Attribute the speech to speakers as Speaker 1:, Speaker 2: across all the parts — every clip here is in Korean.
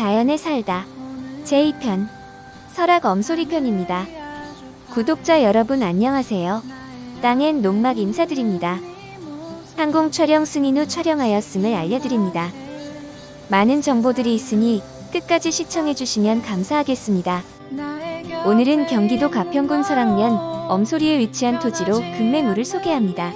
Speaker 1: 자연에 살다 제2편 설악 엄소리 편입니다. 구독자 여러분 안녕하세요. 땅엔 농막 인사드립니다. 항공 촬영 승인 후 촬영하였음을 알려드립니다. 많은 정보들이 있으니 끝까지 시청해주시면 감사하겠습니다. 오늘은 경기도 가평군 설악면 엄소리에 위치한 토지로 금매물을 소개합니다.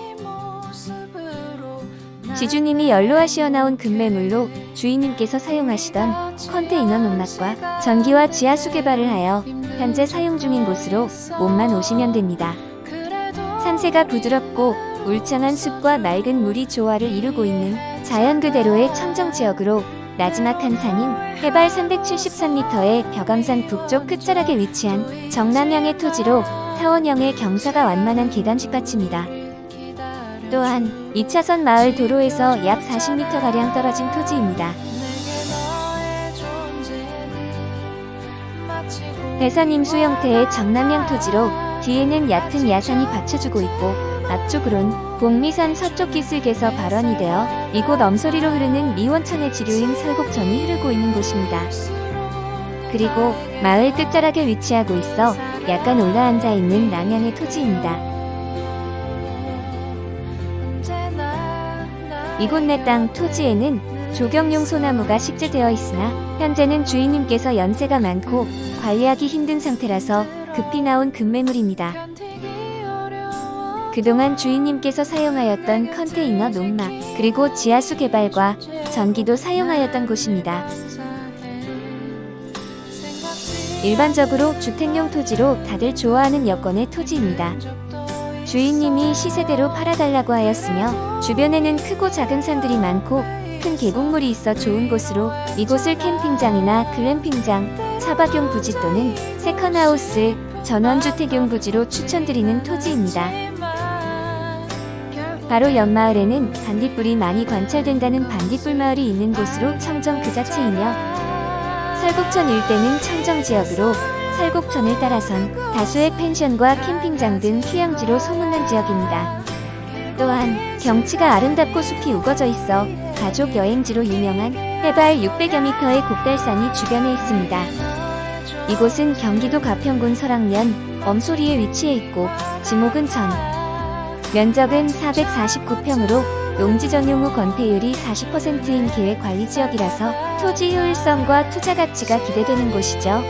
Speaker 1: 지주님이 연로하시어 나온 금매물로 주인님께서 사용하시던 컨테이너 농막과 전기와 지하수 개발을 하여 현재 사용 중인 곳으로 몸만 오시면 됩니다. 산세가 부드럽고 울창한 숲과 맑은 물이 조화를 이루고 있는 자연 그대로의 청정 지역으로 나지막한 산인 해발 373m의 벼감산 북쪽 끝자락에 위치한 정남향의 토지로 타원형의 경사가 완만한 계단식 밭입니다. 또한 2차선 마을 도로에서 약 40m가량 떨어진 토지입니다. 대산 임수 형태의 정남향 토지로 뒤에는 얕은 야산이 받쳐주고 있고 앞쪽으론 복미산 서쪽 기슭에서 발원이 되어 이곳 엄소리로 흐르는 미원천의 지류인 설곡천이 흐르고 있는 곳입니다. 그리고 마을 끝자락에 위치하고 있어 약간 올라앉아 있는 남양의 토지입니다. 이곳 내 땅 토지에는 조경용 소나무가 식재되어 있으나 현재는 주인님께서 연세가 많고 관리하기 힘든 상태라서 급히 나온 급매물입니다. 그동안 주인님께서 사용하였던 컨테이너 농막 그리고 지하수 개발과 전기도 사용하였던 곳입니다. 일반적으로 주택용 토지로 다들 좋아하는 여건의 토지입니다. 주인님이 시세대로 팔아달라고 하였으며 주변에는 크고 작은 산들이 많고 큰 계곡물이 있어 좋은 곳으로 이곳을 캠핑장이나 글램핑장, 차박용 부지 또는 세컨하우스, 전원주택용 부지로 추천드리는 토지입니다. 바로 옆마을에는 반딧불이 많이 관찰된다는 반딧불 마을이 있는 곳으로 청정 그 자체이며 설곡천 일대는 청정 지역으로 설곡천을 따라선 다수의 펜션과 캠핑장 등 휴양지로 소문난 지역입니다. 또한 경치가 아름답고 숲이 우거져 있어 가족 여행지로 유명한 해발 600여 미터의 곡달산이 주변에 있습니다. 이곳은 경기도 가평군 설악면 엄소리에 위치해 있고 지목은 전 면적은 449평으로 농지 전용 후 건폐율이 40%인 계획 관리 지역이라서 토지 효율성과 투자 가치가 기대되는 곳이죠.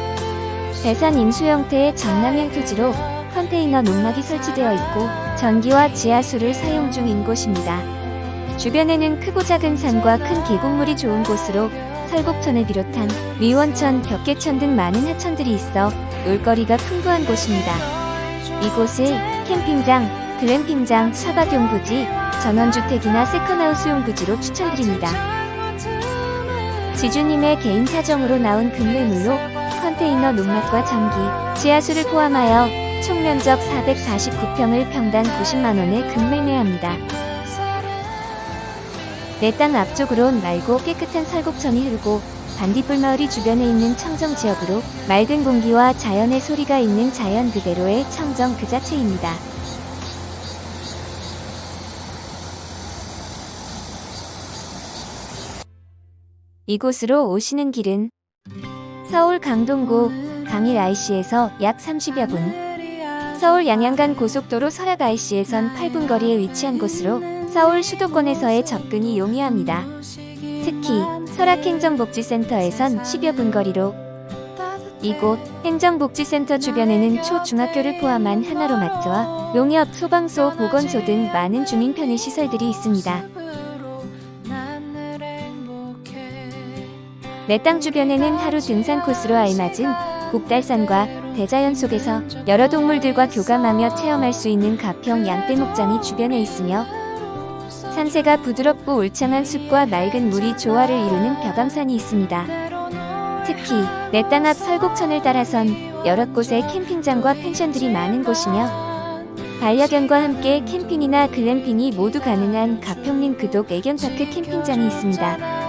Speaker 1: 대산 임수 형태의 정남향 토지로 컨테이너 농막이 설치되어 있고 전기와 지하수를 사용 중인 곳입니다. 주변에는 크고 작은 산과 큰 계곡물이 좋은 곳으로 설곡천을 비롯한 미원천, 벽계천 등 많은 하천들이 있어 놀거리가 풍부한 곳입니다. 이곳을 캠핑장, 글램핑장, 차박용 부지, 전원주택이나 세컨하우스용 부지로 추천드립니다. 지주님의 개인 사정으로 나온 금매물로 컨테이너 농막과 전기, 지하수를 포함하여 총 면적 449평을 평당 90만원에 금매매합니다. 내 땅 앞쪽으론 맑고 깨끗한 살곡천이 흐르고 반딧불 마을이 주변에 있는 청정 지역으로 맑은 공기와 자연의 소리가 있는 자연 그대로의 청정 그 자체입니다. 이곳으로 오시는 길은 서울 강동구 강일 IC에서 약 30여 분, 서울 양양간 고속도로 설악 IC에선 8분 거리에 위치한 곳으로 서울 수도권에서의 접근이 용이합니다. 특히 설악행정복지센터에선 10여 분 거리로 이곳 행정복지센터 주변에는 초중학교를 포함한 하나로 마트와 농협, 소방서, 보건소 등 많은 주민 편의 시설들이 있습니다. 내 땅 주변에는 하루 등산 코스로 알맞은 곡달산과 대자연 속에서 여러 동물들과 교감하며 체험할 수 있는 가평 양떼 목장이 주변에 있으며 산세가 부드럽고 울창한 숲과 맑은 물이 조화를 이루는 벼감산이 있습니다. 특히 내 땅 앞 설곡천을 따라선 여러 곳에 캠핑장과 펜션들이 많은 곳이며 반려견과 함께 캠핑이나 글램핑이 모두 가능한 가평림 그독 애견파크 캠핑장이 있습니다.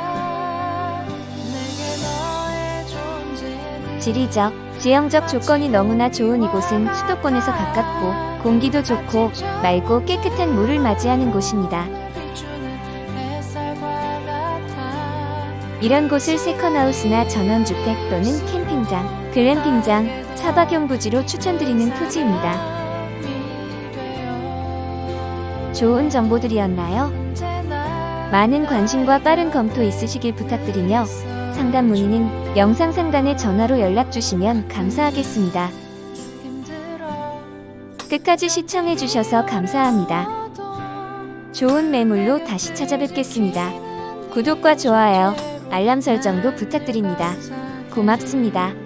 Speaker 1: 지리적, 지형적 조건이 너무나 좋은 이곳은 수도권에서 가깝고 공기도 좋고 맑고 깨끗한 물을 맞이하는 곳입니다. 이런 곳을 세컨하우스나 전원주택 또는 캠핑장, 글램핑장, 차박용 부지로 추천드리는 토지입니다. 좋은 정보들이었나요? 많은 관심과 빠른 검토 있으시길 부탁드리며 상담 문의는 영상 상단에 전화로 연락 주시면 감사하겠습니다. 끝까지 시청해 주셔서 감사합니다. 좋은 매물로 다시 찾아뵙겠습니다. 구독과 좋아요, 알람 설정도 부탁드립니다. 고맙습니다.